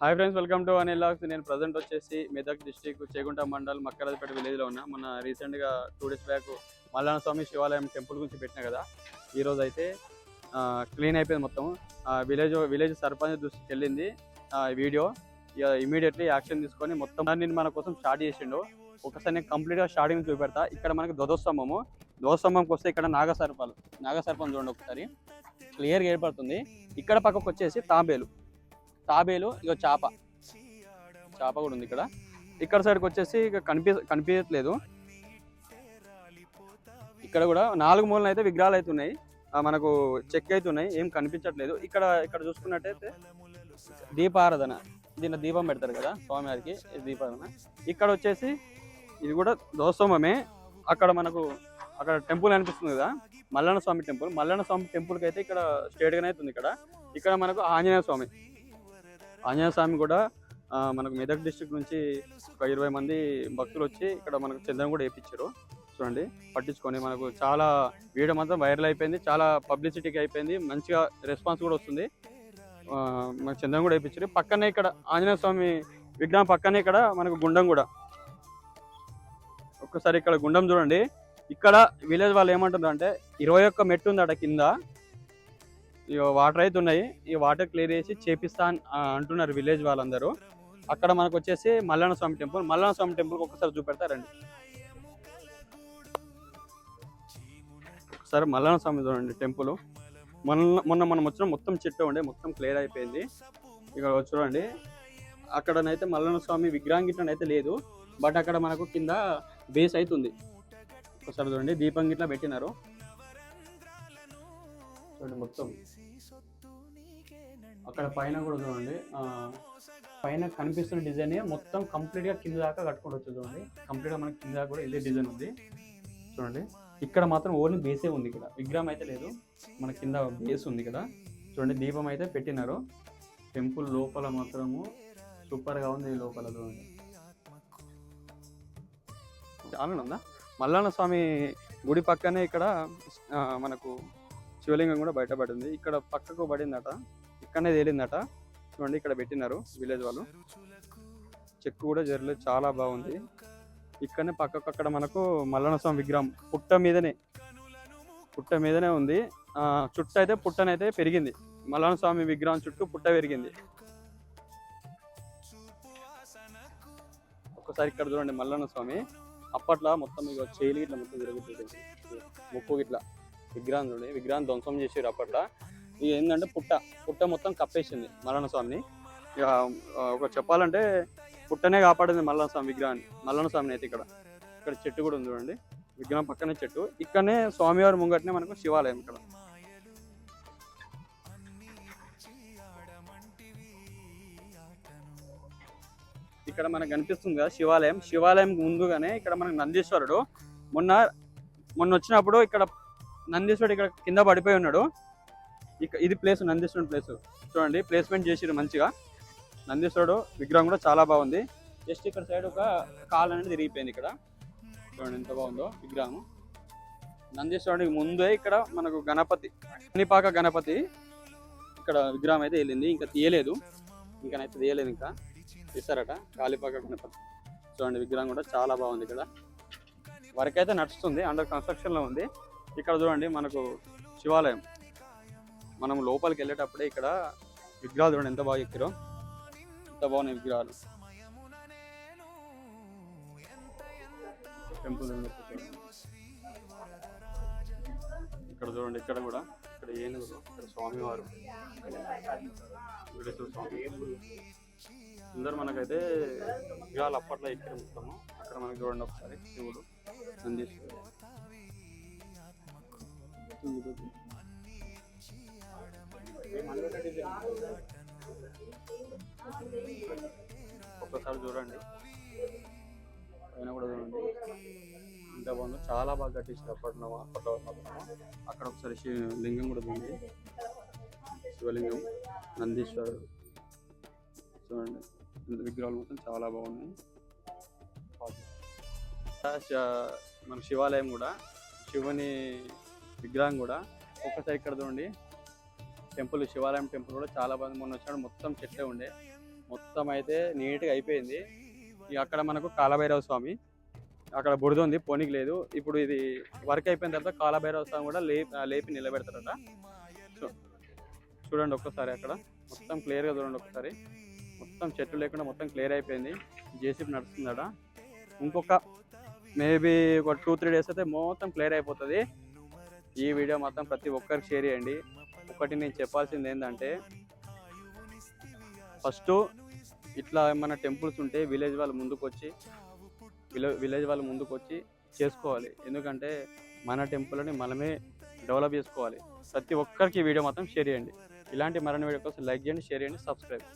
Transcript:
Hi friends welcome to Anil lakhs నేను present వచ్చేసి Medak district Chegunta mandal మక్కరాజపేట విలేజ్లో ఉన్నా. మొన్న రీసెంట్గా two days back Mallana Swamy శివాలయం టెంపుల్ గురించి పెట్టిన కదా? ఈరోజు అయితే క్లీన్ అయిపోయింది మొత్తం విలేజ్ విలేజ్ సర్పంచ్ దృష్టికి వెళ్ళింది. ఆ, వీడియో ఇమీడియట్లీ యాక్షన్ తీసుకొని మొత్తం దాన్ని మన కోసం స్టార్ట్ చేసిండు. ఒకసారి నేను కంప్లీట్గా స్టార్టింగ్ చూపెడతా. ఇక్కడ మనకి ధ్వజస్తంభము. ధ్వజస్తంభంకి వస్తే ఇక్కడ నాగసర్పాలు నాగసర్పం చూడండి ఒకసారి. క్లియర్గా ఏర్పడుతుంది. ఇక్కడ పక్కకు వచ్చేసి తాంబేలు. తాబేలు ఇక చేప. చేప కూడా ఉంది ఇక్కడ. ఇక్కడ సైడ్కి వచ్చేసి ఇక కనిపి కనిపించట్లేదు. ఇక్కడ కూడా నాలుగు మూలన అయితే విగ్రహాలు అయితే ఉన్నాయి. ఆ, మనకు చెక్ అయితే ఉన్నాయి. ఏం కనిపించట్లేదు. ఇక్కడ ఇక్కడ చూసుకున్నట్టయితే దీపారాధన. దీని దీపం పెడతారు కదా స్వామివారికి ఇది దీపారాధన. ఇక్కడ వచ్చేసి ఇది కూడా దోస్తమమే అక్కడ మనకు అక్కడ టెంపుల్ అనిపిస్తుంది కదా మల్లన్న స్వామి టెంపుల్. మల్లన్న స్వామి టెంపుల్కి అయితే ఇక్కడ స్ట్రేట్గానే అవుతుంది ఇక్కడ. ఇక్కడ మనకు ఆంజనేయ స్వామి. ఆంజనేయ స్వామి కూడా మనకు మెదక్ డిస్ట్రిక్ట్ నుంచి ఒక ఇరవై మంది భక్తులు వచ్చి ఇక్కడ మనకు చంద్రం కూడా వేయించారు చూడండి పట్టించుకొని మనకు చాలా వీడియో మాత్రం వైరల్ అయిపోయింది. చాలా పబ్లిసిటీకి అయిపోయింది. మంచిగా రెస్పాన్స్ కూడా వస్తుంది. మనకు చంద్రం కూడా వేయించారు పక్కనే ఇక్కడ ఆంజనేయ స్వామి విగ్రహం పక్కనే ఇక్కడ మనకు గుండం కూడా. ఒక్కసారి ఇక్కడ గుండం చూడండి. ఇక్కడ విలేజ్ వాళ్ళు ఏమంటున్నారు అంటే ఇరవై ఒక్క మెట్టు ఉందట కింద. వాటర్ అయితే ఉన్నాయి. ఈ వాటర్ క్లియర్ చేసి చేపిస్తా అంటున్నారు విలేజ్ వాళ్ళందరూ. అక్కడ మనకు వచ్చేసి మల్లన్న స్వామి టెంపుల్. మల్లన్న స్వామి టెంపుల్ ఒకసారి చూపెడతారండి ఒకసారి మల్లన్న స్వామి చూడండి టెంపుల్. మొన్న మొన్న మనం వచ్చిన మొత్తం చెట్టు ఉండే మొత్తం క్లియర్ అయిపోయింది. ఇక్కడ చూడండి. అక్కడనైతే మల్లన్న స్వామి విగ్రహం గిట్ల అయితే లేదు. బట్ అక్కడ మనకు కింద బేస్ అవుతుంది ఒకసారి చూడండి. దీపం గిట్లా పెట్టినారు. చూడండి మొత్తం. అక్కడ పైన కూడా చూడండి. ఆ, పైన కనిపిస్తున్న డిజైన్ మొత్తం కంప్లీట్గా కింద దాకా కట్టుకుంటూ వచ్చి చూడండి. కంప్లీట్గా మనకి కింద దాకా కూడా ఇదే డిజైన్ ఉంది. చూడండి. ఇక్కడ మాత్రం ఓన్లీ బేసే ఉంది ఇక్కడ. విగ్రహం అయితే లేదు. మన కింద బేస్ ఉంది ఇక్కడ. చూడండి దీపం అయితే పెట్టినారు. టెంపుల్ లోపల మాత్రము సూపర్గా ఉంది లోపల చూడండి. చాలా ఉందా? మల్లన్న స్వామి గుడి పక్కనే ఇక్కడ మనకు శివలింగం కూడా బయటపడింది. ఇక్కడ పక్కకు పడిందట ఇక్కడనే తేలిందట. చూడండి ఇక్కడ పెట్టినారు విలేజ్ వాళ్ళు. చెక్కు కూడా జరగలేదు చాలా బాగుంది. ఇక్కడనే పక్కకు అక్కడ మనకు మల్లన్న స్వామి విగ్రహం పుట్ట మీదనే పుట్ట మీదనే ఉంది. చుట్టూ అయితే పుట్టనైతే పెరిగింది. మల్లన్న స్వామి విగ్రహం చుట్టూ పుట్ట పెరిగింది. ఒకసారి ఇక్కడ చూడండి మల్లన్న స్వామి అప్పట్లో మొత్తం ఇక చేయిలు ఇట్లా మొత్తం తిరుగుతుంది ముప్పు ఇట్లా విగ్రహం చూడండి విగ్రహం ధ్వంసం చేసారు అప్పట్లో. ఇక ఏంటంటే పుట్ట పుట్ట మొత్తం కప్పేసింది మల్లన్న స్వామిని ఇక ఒక చెప్పాలంటే పుట్టనే కాపాడింది మల్లన్న స్వామి విగ్రహాన్ని మల్లన్నస్వామిని అయితే ఇక్కడ. ఇక్కడ చెట్టు కూడా ఉంది చూడండి. విగ్రహం పక్కనే చెట్టు. ఇక్కడనే స్వామివారి ముంగటనే మనకు శివాలయం ఇక్కడ. ఇక్కడ మనకు కనిపిస్తుంది కదా శివాలయం. శివాలయం ముందుగానే ఇక్కడ మనకు నందీశ్వరుడు. మొన్న మొన్న వచ్చినప్పుడు ఇక్కడ నందీశ్వరుడు ఇక్కడ కింద పడిపోయి ఉన్నాడు. ఇక ఇది ప్లేస్ నందీశ్వరుడు ప్లేస్ చూడండి ప్లేస్మెంట్ చేసిరు మంచిగా. నందీశ్వరుడు విగ్రహం కూడా చాలా బాగుంది. జస్ట్ ఇక్కడ సైడ్ ఒక కాల్ అనేది తిరిగిపోయింది ఇక్కడ. చూడండి ఎంత బాగుందో విగ్రహం నందీశ్వరుడికి ముందే ఇక్కడ మనకు గణపతి అనిపాక గణపతి ఇక్కడ విగ్రహం అయితే వెళ్ళింది. ఇంకా తీయలేదు. ఇంకనైతే తీయలేదు ఇంకా. తీస్తారట కాళీపాక గణపతి. చూడండి విగ్రహం కూడా చాలా బాగుంది ఇక్కడ. వర్క్ అయితే నడుస్తుంది అండర్ కన్స్ట్రక్షన్లో ఉంది. ఇక్కడ చూడండి మనకు శివాలయం. మనం లోపలికి వెళ్ళేటప్పుడే ఇక్కడ విగ్రహాలు చూడండి ఎంత బాగా ఎక్కిరో. ఎంత బాగున్నాయి విగ్రహాలు. టెంపుల్ ఇక్కడ చూడండి. ఇక్కడ కూడా. ఇక్కడ ఏనుగులు ఇక్కడ స్వామివారు. వెంకటేశ్వర స్వామి. అందరు మనకైతే విగ్రహాలు అప్పట్లో ఎక్కారు మొత్తము. అక్కడ మనకి చూడండి ఒకసారి శివుడు నందీశ్వరుడు. ఒక్కసారి చూడండి. పైన కూడా చూడండి. ఇంత బాగుంది. చాలా బాగా కట్టించారు అప్పట్లో అప్పట్లో అక్కడ ఒకసారి శివ లింగం కూడా ఉంది. శివలింగం నందీశ్వరుడు చూడండి. విగ్రహాలు మొత్తం చాలా బాగున్నాయి. మన శివాలయం కూడా శివుని విగ్రహం కూడా. ఒక్కసారి ఇక్కడ చూడండి. టెంపుల్ శివాలయం టెంపుల్ కూడా చాలా బాగుంది మొన్న వచ్చినప్పుడు మొత్తం చెట్లే ఉండే. మొత్తం అయితే నీట్గా అయిపోయింది. ఇక అక్కడ మనకు కాలభైరవ స్వామి. అక్కడ బుడిద ఉంది పోనీకి లేదు. ఇప్పుడు ఇది వర్క్ అయిపోయిన తర్వాత కాలభైరవ స్వామి కూడా లేపి లేపి నిలబెడతారట. చూడండి ఒక్కసారి అక్కడ. మొత్తం క్లియర్గా చూడండి ఒకసారి మొత్తం చెట్లు లేకుండా మొత్తం క్లియర్ అయిపోయింది. జేసీబీ నడుస్తుందట. ఇంకొక మేబీ ఒక టూ త్రీ డేస్ అయితే మొత్తం క్లియర్ అయిపోతుంది. ఈ వీడియో మొత్తం ప్రతి ఒక్కరికి షేర్ చేయండి. ఒకటి నేను చెప్పాల్సింది ఏంటంటే ఫస్ట్ ఇట్లా ఏమైనా టెంపుల్స్ ఉంటే విలేజ్ వాళ్ళు ముందుకు వచ్చి విలేజ్ వాళ్ళు ముందుకు వచ్చి చేసుకోవాలి. ఎందుకంటే మన టెంపుల్ని మనమే డెవలప్ చేసుకోవాలి. ప్రతి ఒక్కరికి ఈ వీడియో మాత్రం షేర్ చేయండి. ఇలాంటి మరణ వీడియో కోసం లైక్ చేయండి షేర్ చేయండి సబ్స్క్రైబ్